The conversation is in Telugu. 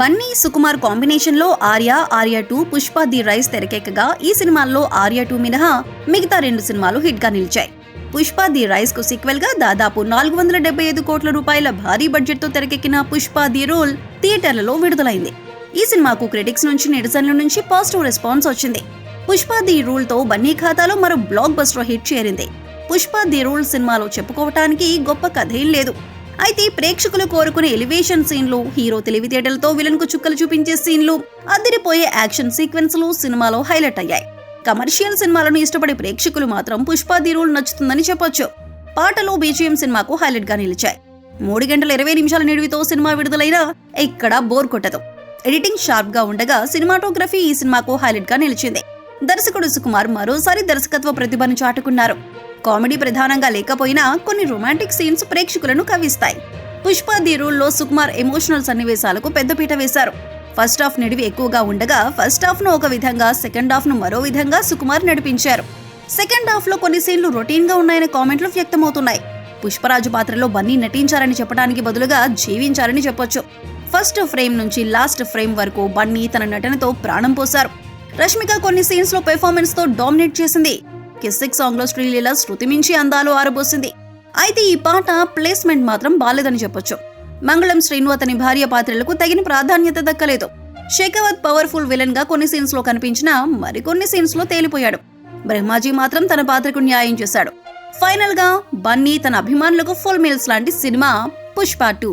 బన్నీ సుకుమార్ కాంబినేషన్లో Arya Arya two Pushpa the rise తెరకెక్కగా ఈ సినిమాల్లో ఆర్య టూ మినహా మిగతా రెండు సినిమాలు హిట్గా నిలిచాయి. పుష్ప ది రైస్కు సీక్వెల్గా దాదాపు నాలుగు వందల డెబ్బై ఐదు కోట్ల రూపాయల భారీ బడ్జెట్తో తెరకెక్కిన పుష్ప ది రోల్ థియేటర్లలో విడుదలైంది. ఈ సినిమాకు క్రిటిక్స్ నుంచి నిరసనల నుంచి పాజిటివ్ రెస్పాన్స్ వచ్చింది. పుష్ప ది రూల్తో బన్నీ ఖాతాలో మరో బ్లాక్ బస్టర్ హిట్ చేరింది. పుష్ప ది రూల్ సినిమాలో చెప్పుకోవటానికి గొప్ప కథ ఏం లేదు. అయితే ప్రేక్షకులు కోరుకునే ఎలివేషన్ సీన్లు హీరో తెలివితేటలతో విలన్కు చుక్కలు చూపించే సీన్లు అదిరిపోయే యాక్షన్ సీక్వెన్స్లు సినిమాలో హైలైట్ అయ్యాయి. కమర్షియల్ సినిమాలను ఇష్టపడే ప్రేక్షకులు మాత్రం పుష్ప ది రూల్ నచ్చుతుందని చెప్పొచ్చు. పాటలు బీజిఎం సినిమాకు హైలైట్గా నిలిచాయి. మూడు గంటల ఇరవై నిమిషాల నిడివితో సినిమా విడుదలైనా ఎక్కడా బోర్ కొట్టదు. ఎడిటింగ్ షార్ప్గా ఉండగా సినిమాటోగ్రఫీ ఈ సినిమాకు హైలైట్గా నిలిచింది. దర్శకుడు సుకుమార్ మరోసారి దర్శకత్వ ప్రతిభను చాటుకున్నారు. కామెడీ ప్రధానంగా లేకపోయినా కొన్ని రొమాంటిక్ సీన్స్ ప్రేక్షకులను కవిస్తాయి పుష్ప ది రూల్లో సుకుమార్ ఎమోషనల్ సన్నివేశాలకు పెద్దపీట వేశారు. ఫస్ట్ హాఫ్ నిడివి ఎక్కువగా ఉండగా ఫస్ట్ హాఫ్ను ఒక విధంగా సెకండ్ హాఫ్ను మరో విధంగా సుకుమార్ నడిపించారు. సెకండ్ హాఫ్లో కొన్ని సీన్లు రొటీన్గా ఉన్నాయని ఉన్నాయనే కామెంట్లు వ్యక్తమవుతున్నాయి. పుష్పరాజు పాత్రలో బన్నీ నటించారని చెప్పడానికి బదులుగా జీవించారని చెప్పొచ్చు. ఫస్ట్ ఫ్రేమ్ నుంచి లాస్ట్ ఫ్రేమ్ వరకు బన్నీ తన నటనతో ప్రాణం పోశారు. రష్మిక కొన్ని సీన్స్లో పెర్ఫార్మెన్స్తో డామినేట్ చేసింది. కిస్సిక్ సాంగ్లో శ్రీలీల శృతి మించి అందాలు ఆరబోసింది. అయితే ఈ పాట ప్లేస్మెంట్ మాత్రం బాలేదని చెప్పొచ్చు. మంగళం శ్రీను అతని భార్య పాత్రలకు తగిన ప్రాధాన్యత దక్కలేదు. శేఖవత్ పవర్ఫుల్ విలన్గా కొన్ని సీన్స్లో కనిపించినా మరికొన్ని సీన్స్లో తేలిపోయాడు. బ్రహ్మాజీ మాత్రం తన పాత్రకు న్యాయం చేశాడు. ఫైనల్గా బన్నీ తన అభిమానులకు ఫుల్ మీల్స్ లాంటి సినిమా పుష్ప టూ.